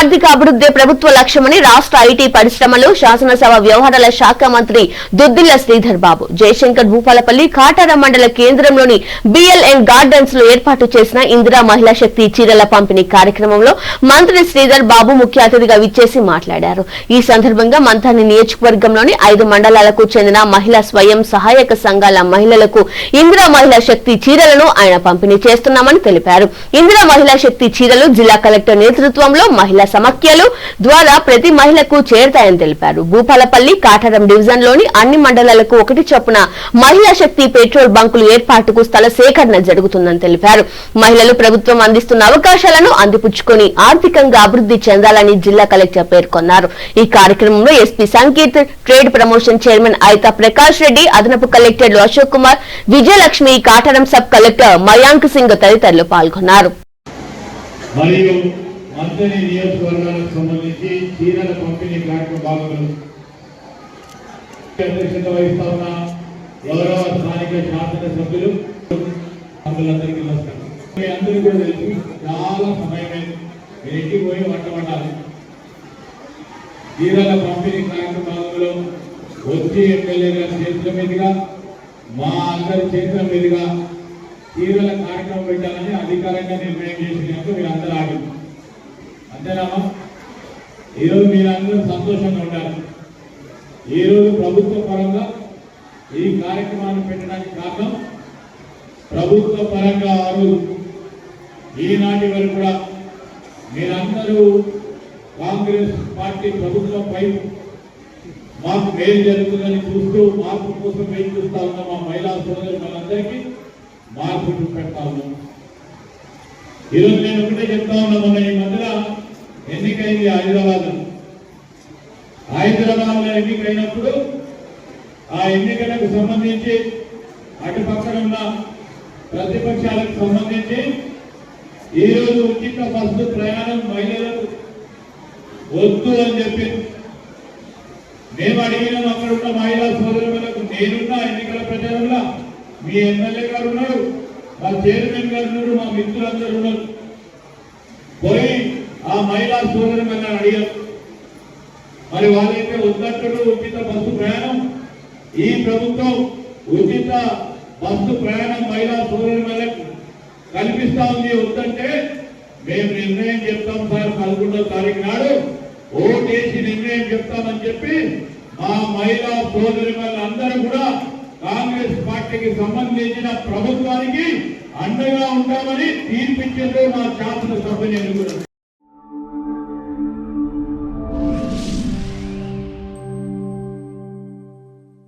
ఆర్థిక అభివృద్ధి ప్రభుత్వ లక్ష్యమని రాష్ట్ర ఐటీ పరిశ్రమలు శాసనసభ వ్యవహారాల శాఖ మంత్రి దుద్దిల్ల శ్రీధర్ బాబు జయశంకర్ భూపాలపల్లి కాటార మండల కేంద్రంలోని బిఎల్ఎన్ గార్డెన్స్లో ఏర్పాటు చేసిన ఇందిరా మహిళా శక్తి చీరల పంపిణీ కార్యక్రమంలో మంత్రి శ్రీధర్ బాబు ముఖ్య అతిథిగా విచ్చేసి మాట్లాడారు. ఈ సందర్భంగా మంథాని నియోజకవర్గంలోని ఐదు మండలాలకు చెందిన మహిళా స్వయం సహాయక సంఘాల మహిళలకు ఇందిరా మహిళా శక్తి చీరలను ఆయన పంపిణీ చేస్తున్నామని తెలిపారు. ఇందిరా మహిళా శక్తి చీరలు జిల్లా కలెక్టర్ నేతృత్వంలో మహిళా సమాఖ్యలు ద్వారా ప్రతి మహిళకు చేరతాయని తెలిపారు. భూపాలపల్లి కాటారం డివిజన్లోని అన్ని మండలాలకు ఒకటి చొప్పున మహిళా శక్తి పెట్రోల్ బంకులు ఏర్పాటుకు స్థల సేకరణ జరుగుతుందని తెలిపారు. మహిళలు ప్రభుత్వం అందిస్తున్న అవకాశాలను అందిపుచ్చుకొని ఆర్థికంగా అభివృద్ధి చెందాలని జిల్లా కలెక్టర్ పేర్కొన్నారు. ఈ కార్యక్రమంలో SP Sanket trade promotion chairman Aitha Prakash Reddy అదనపు కలెక్టర్లు అశోక్ కుమార్ విజయలక్ష్మి కాటారం సబ్ కలెక్టర్ మయాంక్ సింగ్ తదితరులు పాల్గొన్నారు. మరియు మంత్రి నియోజకవర్గాలకు సంబంధించి చీరల పంపిణీ కార్యక్రమ భాగంలో అధ్యక్షత వహిస్తా ఉన్న గౌరవ స్థానిక శాసన సభ్యులు అందరికీ నమస్కారం. మీ అందరికీ కూడా తెలిసి చాలా సమయమే మీరు ఇంటికి వంట వండాలి. చీరల పంపిణీ కార్యక్రమ భాగంలో వచ్చి ఎమ్మెల్యే గారి చేతుల మీదుగా మా అందరి చేతుల మీదుగా చీరల కార్యక్రమం పెట్టాలని అధికారంగా నిర్ణయం చేసినాక మీరు అందరూ ఆగి అంతేనామా ఈరోజు మీరందరూ సంతోషంగా ఉండాలి ఈరోజు ప్రభుత్వ పరంగా ఈ కార్యక్రమాన్ని పెట్టడానికి కారణం ప్రభుత్వ పరంగా వారు ఈనాటి వరకు కూడా మీరందరూ కాంగ్రెస్ పార్టీ ప్రభుత్వంపై మాకు మేలు జరుగుతుందని చూస్తూ మార్పు కోసం వెయిట్ చూస్తా ఉన్న మా మహిళా సోదరు మనందరికీ మార్పు చూపెడతా ఉన్నాం. ఈరోజు నేను ఒకటే చెప్తా ఉన్నా మొన్న ఈ మధ్యన ఎన్నికైంది హైదరాబాద్? హైదరాబాద్లో ఎన్నికైనప్పుడు ఆ ఎన్నికలకు సంబంధించి అటు పక్కన ఉన్న ప్రతిపక్షాలకు సంబంధించి ఈ రోజు ఉచిత బస్సు ప్రయాణం మహిళలకు వద్దు అని చెప్పి మేము అడిగినాం. అక్కడ ఉన్న మహిళా సోదరులకు నేనున్నా ఎన్నికల ప్రచారంలో మీ ఎమ్మెల్యే గారు ఉన్నారు మా చైర్మన్ గారు ఉన్నారు మా మిత్రులందరూ ఉన్నారు. పోయి ఆ మహిళా సోదరులను అడిగారు మరి వాళ్ళైతే ఉన్నట్టు ఉచిత బస్సు ప్రయాణం. ఈ ప్రభుత్వం ఉచిత బస్సు ప్రయాణం మహిళా సోదరులకు కల్పిస్తా ఉంది. వద్దంటే మేము నిర్ణయం చెప్తాం సార్. పదకొండో తారీఖు నాడు ఓటేసి నిర్ణయం చెప్తామని చెప్పి మా మహిళా సోదరి అందరూ కూడా కాంగ్రెస్ పార్టీకి సంబంధించిన ప్రభుత్వానికి అండగా ఉంటామని తీర్పిచ్చారు మా శాసనసభ నేను కూడా